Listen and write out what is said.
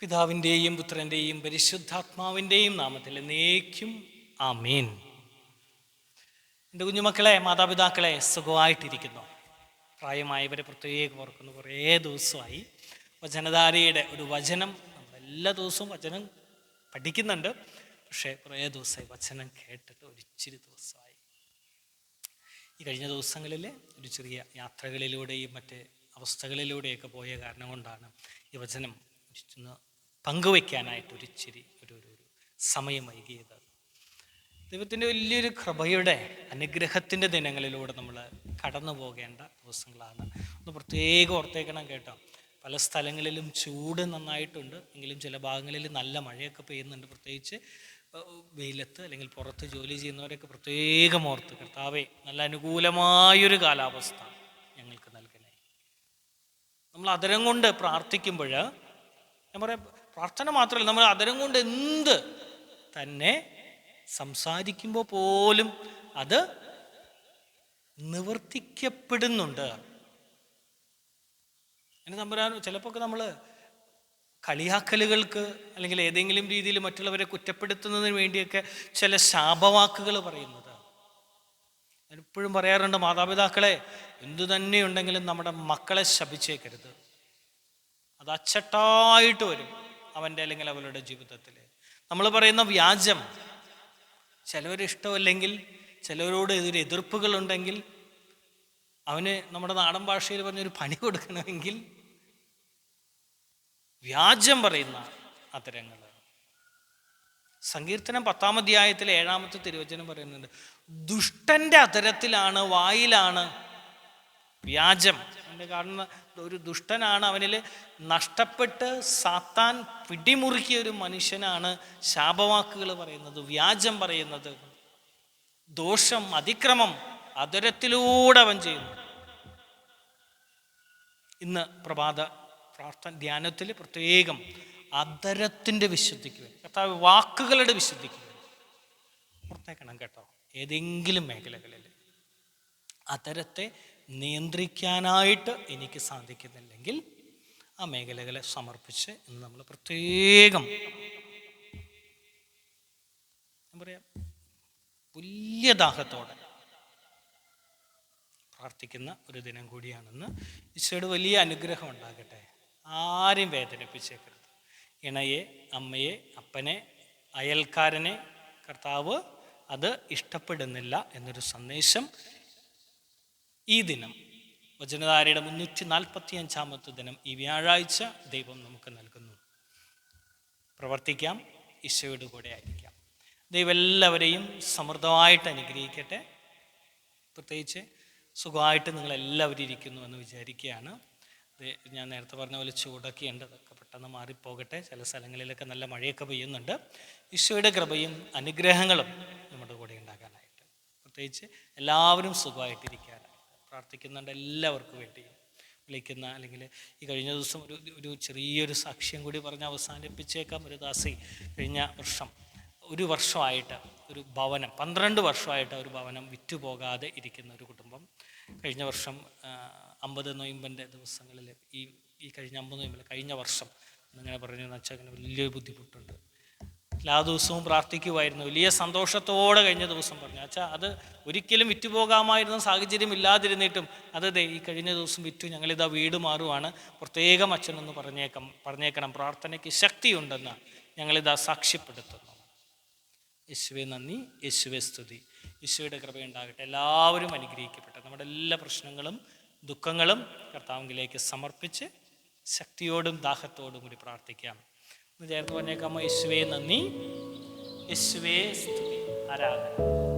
പിതാവിന്റെയും പുത്രന്റെയും പരിശുദ്ധാത്മാവിന്റെയും നാമത്തിൽ എന്നേക്കും ആമേൻ. എന്റെ കുഞ്ഞുമക്കളെ മാതാപിതാക്കളെ സുഖമായിട്ടിരിക്കുന്നു. പ്രായമായവരെ പ്രത്യേകം ഓർക്കുന്നു. കുറേ ദിവസമായി വചനധാരയുടെ ഒരു വചനം നമ്മൾ എല്ലാ ദിവസവും വചനം പഠിക്കുന്നുണ്ട്. പക്ഷേ കുറേ ദിവസമായി വചനം കേട്ടിട്ട് ഒരിച്ചിരി ദിവസമായി. ഈ കഴിഞ്ഞ ദിവസങ്ങളിൽ ഒരു ചെറിയ യാത്രകളിലൂടെയും മറ്റ് അവസ്ഥകളിലൂടെയൊക്കെ പോയ കാരണം കൊണ്ടാണ് ഈ വചനം പങ്കുവയ്ക്കാനായിട്ട് ഒരു ഇച്ചിരി ഒരു ഒരു സമയം വൈകിയത്. ദൈവത്തിന്റെ വലിയൊരു കൃപയുടെ അനുഗ്രഹത്തിന്റെ ദിനങ്ങളിലൂടെ നമ്മൾ കടന്നു പോകേണ്ട ദിവസങ്ങളാണ്. ഒന്ന് പ്രത്യേകം ഓർത്തേക്കണം കേട്ടോ. പല സ്ഥലങ്ങളിലും ചൂട് നന്നായിട്ടുണ്ട്. എങ്കിലും ചില ഭാഗങ്ങളിൽ നല്ല മഴയൊക്കെ പെയ്യുന്നുണ്ട്. പ്രത്യേകിച്ച് വെയിലത്ത് അല്ലെങ്കിൽ പുറത്ത് ജോലി ചെയ്യുന്നവരൊക്കെ പ്രത്യേകം ഓർത്ത് കർത്താവേ നല്ല അനുകൂലമായൊരു കാലാവസ്ഥ ഞങ്ങൾക്ക് നൽകണേ. നമ്മൾ അതരം കൊണ്ട് പ്രാർത്ഥിക്കുമ്പോൾ ഞാൻ പറയാം പ്രാർത്ഥന മാത്രമല്ല നമ്മൾ അതരം കൊണ്ട് എന്ത് തന്നെ സംസാരിക്കുമ്പോൾ പോലും അത് നിവർത്തിക്കപ്പെടുന്നുണ്ട്. എന്നെ തമ്പുരാൻ ചിലപ്പോൾ നമ്മൾ കളിയാക്കലുകൾക്ക് അല്ലെങ്കിൽ ഏതെങ്കിലും രീതിയിൽ മറ്റുള്ളവരെ കുറ്റപ്പെടുത്തുന്നതിന് വേണ്ടിയൊക്കെ ചില ശാപവാക്കുകൾ പറയുന്നത്. ഞാൻ എപ്പോഴും പറയാറുണ്ട് മാതാപിതാക്കളെ എന്തു തന്നെയുണ്ടെങ്കിലും നമ്മുടെ മക്കളെ ശപിച്ചേക്കരുത്. അത് അച്ചട്ടായിട്ട് വരും അവന്റെ അല്ലെങ്കിൽ അവളുടെ ജീവിതത്തിൽ. നമ്മൾ പറയുന്ന വ്യാജം. ചിലവർ ഇഷ്ടമല്ലെങ്കിൽ ചിലവരോട് ഇതൊരു എതിർപ്പുകളുണ്ടെങ്കിൽ അവന് നമ്മുടെ നാടൻ ഭാഷയിൽ പറഞ്ഞൊരു പണി കൊടുക്കണമെങ്കിൽ വ്യാജം പറയുന്ന അത്തരങ്ങൾ സങ്കീർത്തനം പത്താം അധ്യായത്തിലെ ഏഴാമത്തെ തിരുവചനം പറയുന്നുണ്ട് ദുഷ്ടന്റെ അതരത്തിലാണ് വായിലാണ് വ്യാജം. അതിന്റെ കാണുന്ന ഒരു ദുഷ്ടനാണ് അവനിൽ നഷ്ടപ്പെട്ട് സാത്താൻ പിടിമുറുക്കിയ ഒരു മനുഷ്യനാണ് ശാപവാക്കുകൾ പറയുന്നത് വ്യാജം പറയുന്നത്. ദോഷം അതിക്രമം അതരത്തിലൂടെ അവൻ ചെയ്യുന്നു. ഇന്ന് പ്രഭാത പ്രാർത്ഥന ധ്യാനത്തിൽ പ്രത്യേകം അതരത്തിന്റെ വിശുദ്ധിക്ക് വേണ്ടി വാക്കുകളുടെ വിശുദ്ധിക്ക് വേണ്ടി കേട്ടോ. ഏതെങ്കിലും മേഖലകളിൽ അതരത്തെ നിയന്ത്രിക്കാനായിട്ട് എനിക്ക് സാധിക്കുന്നില്ലെങ്കിൽ ആ മേഖലകളെ സമർപ്പിച്ച് ഇന്ന് നമ്മൾ പ്രത്യേകം പറയാം വലിയ ദാഹത്തോടെ പ്രാർത്ഥിക്കുന്ന ഒരു ദിനം കൂടിയാണെന്ന് ഈശോയുടെ വലിയ അനുഗ്രഹം ഉണ്ടാകട്ടെ. ആരെയും വേദനിപ്പിച്ചേക്കരുത്. ഇണയെ അമ്മയെ അപ്പനെ അയൽക്കാരനെ കർത്താവ് അത് ഇഷ്ടപ്പെടുന്നില്ല എന്നൊരു സന്ദേശം ഈ ദിനം വചനധാരയുടെ മുന്നൂറ്റി നാൽപ്പത്തി അഞ്ചാമത്തെ ദിനം ഈ വ്യാഴാഴ്ച ദൈവം നമുക്ക് നൽകുന്നു. പ്രവർത്തിക്കാം ഈശോയുടെ കൂടെ ആയിരിക്കാം. ദൈവം എല്ലാവരെയും സമൃദ്ധമായിട്ട് അനുഗ്രഹിക്കട്ടെ. പ്രത്യേകിച്ച് സുഖമായിട്ട് നിങ്ങളെല്ലാവരും ഇരിക്കുന്നു എന്ന് വിചാരിക്കുകയാണ്. ഞാൻ നേരത്തെ പറഞ്ഞ പോലെ ചൂടൊക്കെ അതൊക്കെ പെട്ടെന്ന് മാറിപ്പോകട്ടെ. ചില സ്ഥലങ്ങളിലൊക്കെ നല്ല മഴയൊക്കെ പെയ്യുന്നുണ്ട്. ഈശോയുടെ കൃപയും അനുഗ്രഹങ്ങളും നമ്മുടെ കൂടെ ഉണ്ടാകാനായിട്ട്. പ്രത്യേകിച്ച് എല്ലാവരും സുഖമായിട്ടിരിക്കാനായിട്ട് പ്രാർത്ഥിക്കുന്നുണ്ട് എല്ലാവർക്കും വേണ്ടി. വിളിക്കുന്ന അല്ലെങ്കിൽ ഈ കഴിഞ്ഞ ദിവസം ഒരു ഒരു ചെറിയൊരു സാക്ഷ്യം കൂടി പറഞ്ഞ് അവസാനിപ്പിച്ചേക്കാം. ഒരു ദാസി കഴിഞ്ഞ വർഷം ഒരു വർഷമായിട്ട് ഒരു ഭവനം പന്ത്രണ്ട് വർഷമായിട്ട് ഒരു ഭവനം വിറ്റുപോകാതെ ഇരിക്കുന്ന ഒരു കുടുംബം. കഴിഞ്ഞ വർഷം അമ്പത് നൊയമ്പന്റെ ദിവസങ്ങളിൽ ഈ ഈ കഴിഞ്ഞ അമ്പത് നൊയമ്പിൽ കഴിഞ്ഞ വർഷം എന്നിങ്ങനെ പറഞ്ഞു വെച്ചാൽ അങ്ങനെ വലിയൊരു ബുദ്ധിമുട്ടുണ്ട്. എല്ലാ ദിവസവും പ്രാർത്ഥിക്കുമായിരുന്നു വലിയ സന്തോഷത്തോടെ കഴിഞ്ഞ ദിവസം പറഞ്ഞു. അച്ഛാ അത് ഒരിക്കലും വിറ്റുപോകാമായിരുന്ന സാഹചര്യം ഇല്ലാതിരുന്നിട്ടും അത് ദേ ഈ കഴിഞ്ഞ ദിവസം വിറ്റു ഞങ്ങളിതാ വീട് മാറുവാണ്. പ്രത്യേകം അച്ഛനൊന്ന് പറഞ്ഞേക്കാം പറഞ്ഞേക്കണം. പ്രാർത്ഥനയ്ക്ക് ശക്തിയുണ്ടെന്ന് ഞങ്ങളിതാ സാക്ഷ്യപ്പെടുത്തുന്നു. യേശുവെ നന്ദി. യേശുവെ സ്തുതി. യേശുവയുടെ കൃപയുണ്ടാകട്ടെ എല്ലാവരും അനുഗ്രഹിക്കപ്പെട്ടെ നമ്മുടെ എല്ലാ പ്രശ്നങ്ങളും ദുഃഖങ്ങളും കർത്താവിലേക്ക് സമർപ്പിച്ച് ശക്തിയോടും ദാഹത്തോടും കൂടി പ്രാർത്ഥിക്കാം. ഒന്ന് ചേർത്ത് പറഞ്ഞേക്കാമോ യേശുവേ നന്ദി. യേശുവേ ആരാധന.